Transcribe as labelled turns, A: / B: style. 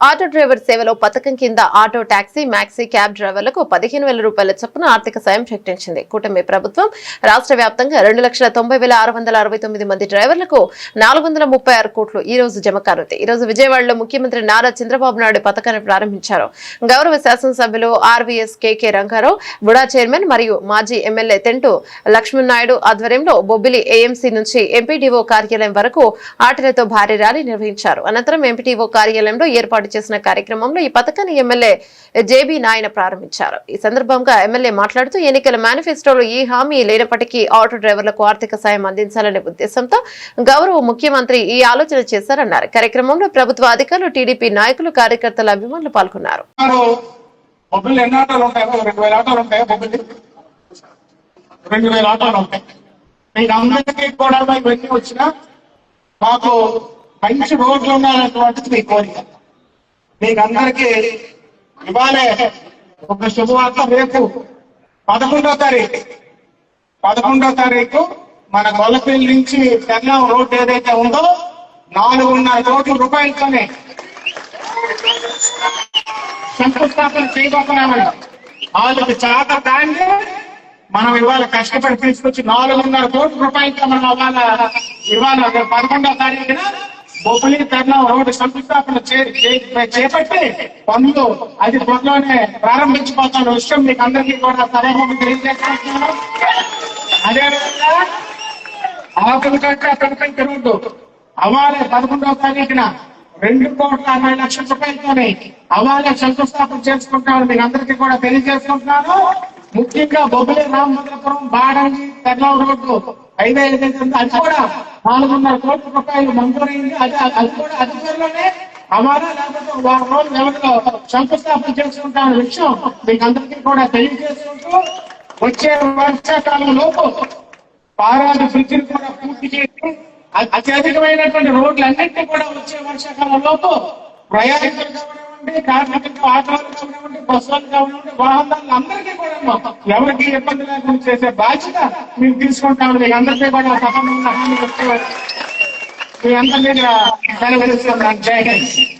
A: Auto driver సేవలో పథకం కింద ఆటో టాక్సీ మ్యాక్సీ క్యాబ్ డ్రైవర్లకు పదిహేను వేల రూపాయల చొప్పున ఆర్థిక సాయం ప్రకటించింది. కూటమి ప్రభుత్వం రాష్ట్ర వ్యాప్తంగా రెండు లక్షల తొంభై వేల ఆరు వందల అరవై తొమ్మిది మంది డ్రైవర్లకు నాలుగు వందల ముప్పై ఆరు కోట్లు ఈ రోజు జమ కానుంది. ఈ రోజు విజయవాడలో ముఖ్యమంత్రి నారా చంద్రబాబు నాయుడు పథకాన్ని ప్రారంభించారు. గౌరవ శాసనసభ్యులు RVS KK Rangarao BUDA chairman మరియు మాజీ ఎమ్మెల్యే తెంటు లక్ష్మణ్ నాయుడు ఆధ్వర్యంలో బొబ్బిలి ఏఎంసీ నుంచి ఎంపీడీఓ కార్యాలయం వరకు ఆటలతో భారీ ర్యాలీ నిర్వహించారు. అనంతరం ఎంపీటీఓ కార్యాలయంలో ఏర్పాటు ఏర్పాటు చేసిన కార్యక్రమంలో ఈ పథకాన్ని ఎమ్మెల్యే జేబీ నాయన ప్రారంభించారు. ఈ సందర్భంగా ఎమ్మెల్యే మాట్లాడుతూ ఎన్నికల మేనిఫెస్టోలో ఈ హామీ లేనప్పటికీ ఆటో డ్రైవర్లకు ఆర్థిక సాయం అందించాలనే ఉద్దేశంతో గౌరవ ముఖ్యమంత్రి ఈ ఆలోచన చేశారన్నారు. కార్యక్రమంలో ప్రభుత్వ అధికారులు టీడీపీ నాయకులు కార్యకర్తల అభిమానులు పాల్గొన్నారు.
B: రెండు వేల ఆటోలు ఉంటాయి మీరందరికీ రెండు మీకు అందరికీ కూడా ఇవన్నీ వచ్చినా మాకు మంచి రోడ్లు ఉండాలన్నటువంటిది మీ కోరిక. మీకు అందరికీ ఇవాళే ఒక శుభవార్త రేపు పదకొండో తారీఖు. పదకొండో తారీఖు మన గొల్లపల్లి నుంచి తెల్లం రోడ్ ఏదైతే ఉందో నాలుగున్నర కోట్ల రూపాయలతోనే శంకుస్థాపన చేయబోతున్నామని. వాళ్ళకి చాత దాన్ని మనం ఇవాళ కష్టపడి తీసుకొచ్చి నాలుగున్నర కోట్ల రూపాయలతో మనం ఇవాళ ఇవాళ పదకొండో తారీఖున బొబ్బిలి తరుణం రోడ్డు శంకుస్థాపన చేపట్టి పనులు అది త్వరలోనే ప్రారంభించబోతున్న విషయం మీకు అందరికీ కూడా సభాముఖం తెలియజేస్తున్నాను. అదేవిధంగా ఆకులు కట్ట కనపంచి రోడ్డు అవాలే పదకొండవ తారీఖున రెండు కోట్ల అరవై లక్షల రూపాయలతోనే అవాలే శంకుస్థాపన చేసుకుంటామని మీకు అందరికీ కూడా తెలియజేసుకుంటున్నాను ముఖ్యంగా బొబ్బిలి రామభద్రపురం బాడంగి తెల్లం రోడ్డు హైవే ఏదైతే అది కూడా నాలుగున్నర కోట్ల రూపాయలు మంజూరైంది. అది అది కూడా అధికారులోనే అమారా లేకపోతే వారం రోజులు వ్యవధిలో శంకుస్థాపన చేసుకుంటామనే విషయం మీకు అందరికీ కూడా తెలియజేసుకుంటూ వచ్చే వర్షాకాలం లోపు పారాది బ్రిడ్జిని కూడా పూర్తి చేసి అత్యధికమైనటువంటి రోడ్లన్నింటినీ కూడా వచ్చే వర్షాకాలం లోపు ప్రయాణికులు కానివ్వండి కార్మికులు ఆటోలు కానివ్వండి బస్సులు కానివ్వండి వాహనాలు అందరికీ కూడా ఎవరికి ఇబ్బంది లేకుండా చేసే బాధ్యత మేము తీసుకుంటాం. మీకు అందరికీ కూడా సహనం హామీ ఇస్తూ మీ అందరి మీద సెలవు ఇస్తున్నాను జై హింద్.